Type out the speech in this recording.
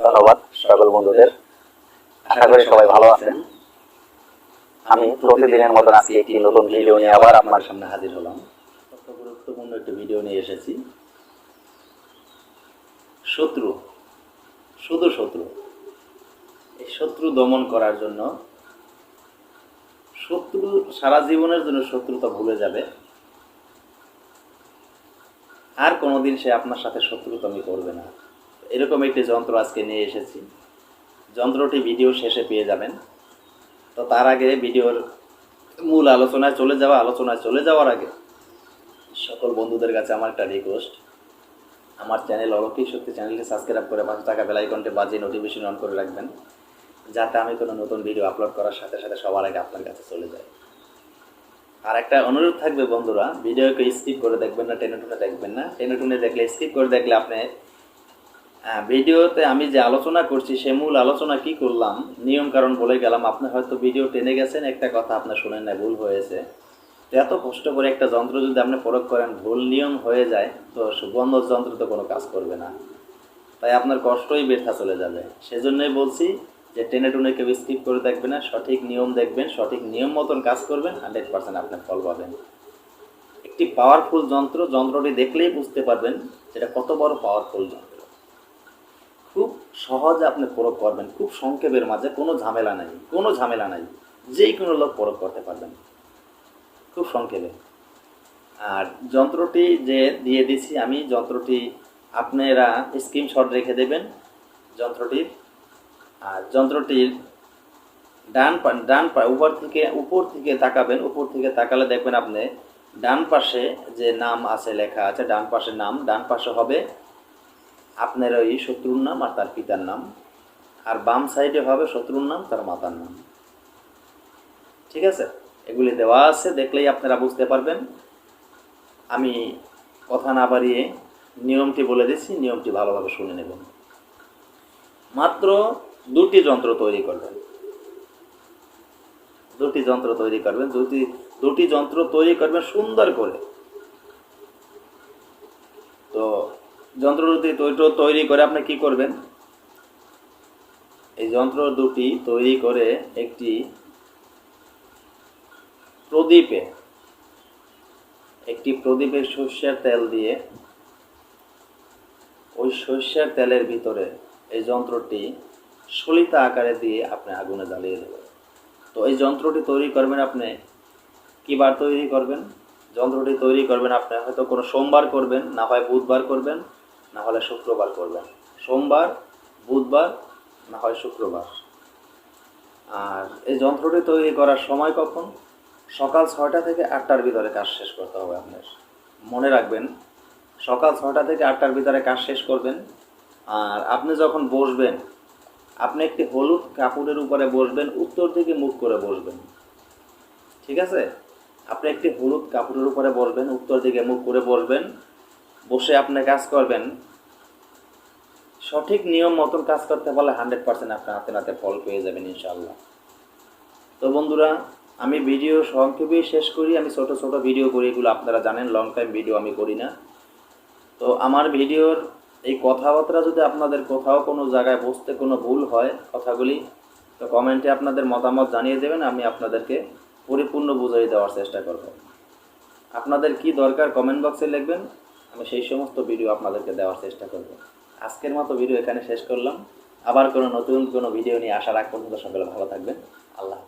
ধন্যবাদ, সকল বন্ধুদের। আশা করি সবাই ভালো আছেন। আমি প্রতিদিনের মতন আজকে একটি নতুন ভিডিও নিয়ে আবার আপনার সামনে হাজির হলাম। গুরুত্বপূর্ণ একটি ভিডিও নিয়ে এসেছি। শত্রু, শুধু শত্রু। এই শত্রু দমন করার জন্য শত্রু সারা জীবনের জন্য শত্রুতা ভুলে যাবে। আর কোনোদিন সে আপনার সাথে শত্রুতামি করবে না। এরকম একটি যন্ত্র আজকে নিয়ে এসেছি। যন্ত্রটি ভিডিও শেষে পেয়ে যাবেন। তো তার আগে ভিডিওর মূল আলোচনায় চলে যাওয়া, আলোচনায় চলে যাওয়ার আগে সকল বন্ধুদের কাছে আমার একটা রিকোয়েস্ট আমার চ্যানেল অলৌকিক শক্তি চ্যানেলটি সাবস্ক্রাইব করে পাশে টাকা বেল আইকনটি বাজিয়ে নোটিফিকেশন অন করে রাখবেন। যাতে আমি কোনো নতুন ভিডিও আপলোড করার সাথে সাথে সবার আগে আপনার কাছে চলে যায়। আর একটা অনুরোধ থাকবে বন্ধুরা ভিডিওকে স্কিপ করে দেখবেন না, টেনে টুনে দেখবেন না। টেনে টুনে দেখলে স্কিপ করে দেখলে আপনি ভিডিওতে আমি যে আলোচনা করছি, সে মূল আলোচনা কি করলাম? নিয়ম কারণ বলে গেলাম, আপনি হয়তো ভিডিও টেনে গেছেন, একটা কথা আপনার শোনেন না ভুল হয়েছে। এত কষ্ট করে একটা যন্ত্র যদি আপনি প্রয়োগ করেন, ভুল নিয়ম হয়ে যায়, তো বন্ধ যন্ত্র তো কোনো কাজ করবে না। তাই আপনার কষ্টই বৃথা চলে যাবে। সেজন্যই বলছি যে টেনে টুনে কেউ স্কিপ করে দেখবেন না, সঠিক নিয়ম দেখবেন, সঠিক নিয়ম মতন কাজ করবেন হান্ড্রেড পার্সেন্ট আপনি ফল পাবেন। একটি পাওয়ারফুল যন্ত্র, যন্ত্রটি দেখলেই বুঝতে পারবেন সেটা কত বড় পাওয়ারফুল যন্ত্র। খুব সহজে আপনি প্রয়োগ করবেন, খুব সংক্ষেপের মাঝে কোনো ঝামেলা নাই, কোনো ঝামেলা নাই যেই কোনো লোক প্রয়োগ করতে পারবেন। খুব সংক্ষেপে। আর যন্ত্রটি যে দিয়ে দিছি আমি, যন্ত্রটি আপনারা স্ক্রিনশট রেখে দেবেন যন্ত্রটির। আর যন্ত্রটির ডান পা ডান পা, উপর থেকে উপর থেকে তাকাবেন, উপর থেকে তাকালে দেখবেন আপনি ডান পাশে যে নাম আছে, লেখা আছে, ডান পাশে নাম, ডান পাশে হবে আপনার ওই শত্রুর নাম আর তার পিতার নাম। আর বাম সাইডে হবে শত্রুর নাম, তার মাতার নাম। ঠিক আছে? এগুলি দেওয়া আছে, দেখলেই আপনারা বুঝতে পারবেন। আমি কথা না বাড়িয়ে নিয়মটি বলে দিচ্ছি, নিয়মটি ভালোভাবে শুনে নেবেন। মাত্র দুটি যন্ত্র তৈরি করবেন। দুটি যন্ত্র তৈরি করবেন, দুটি দুটি যন্ত্র তৈরি করবেন সুন্দর করে তো যন্ত্র দুটি তৈরি করে আপনি কি করবেন? এই যন্ত্র দুটি তৈরি করে একটি প্রদীপে একটি প্রদীপে সর্ষের তেল দিয়ে ওই সর্ষের তেলের ভিতরে এই যন্ত্রটি সলিতা আকারে দিয়ে আপনি আগুনে জ্বালিয়ে দেবেন। তো এই যন্ত্রটি তৈরি করবেন আপনি কিবার তৈরি করবেন? যন্ত্রটি তৈরি করবেন আপনি হয়তো কোনো সোমবার করবেন, না হয় বুধবার করবেন। না হলে শুক্রবার করবেন সোমবার, বুধবার, না হয় শুক্রবার। আর এই যন্ত্রটি তৈরি করার সময় কখন? সকাল ছয়টা থেকে আটটার ভিতরে কাজ শেষ করতে হবে আপনার মনে রাখবেন, সকাল ছয়টা থেকে আটটার ভিতরে কাজ শেষ করবেন। আর আপনি যখন বসবেন, আপনি একটি হলুদ কাপড়ের উপরে বসবেন, উত্তর দিকে মুখ করে বসবেন। ঠিক আছে? আপনি একটি হলুদ কাপড়ের উপরে বসবেন, উত্তর দিকে মুখ করে বসবেন। বসে আপনি কাজ করবেন, সঠিক নিয়ম মতন কাজ করতে পারলে হান্ড্রেড পার্সেন্ট আপনি হাতে নাতে ফল পেয়ে যাবেন ইনশাল্লাহ তো বন্ধুরা, আমি ভিডিও সংক্ষেপেই শেষ করি, আমি ছোট ছোট ভিডিও করি, এগুলো আপনারা জানেন লং টাইম ভিডিও আমি করি না। তো আমার ভিডিওর এই কথাবার্তা যদি আপনাদের কোথাও কোনো জায়গায় বসতে কোনো ভুল হয় কথাগুলি, তো কমেন্টে আপনাদের মতামত জানিয়ে দেবেন, আমি আপনাদেরকে পরিপূর্ণ বুঝিয়ে দেওয়ার চেষ্টা করব। আপনাদের কি দরকার কমেন্ট বক্সে লিখবেন? আমি সেই সমস্ত ভিডিও আপনাদেরকে দেওয়ার চেষ্টা করব। আজকের মতো ভিডিও এখানে শেষ করলাম। আবার কোনো নতুন কোনো ভিডিও নিয়ে আসার আগ পর্যন্ত সকলে ভালো থাকবেন। আল্লাহ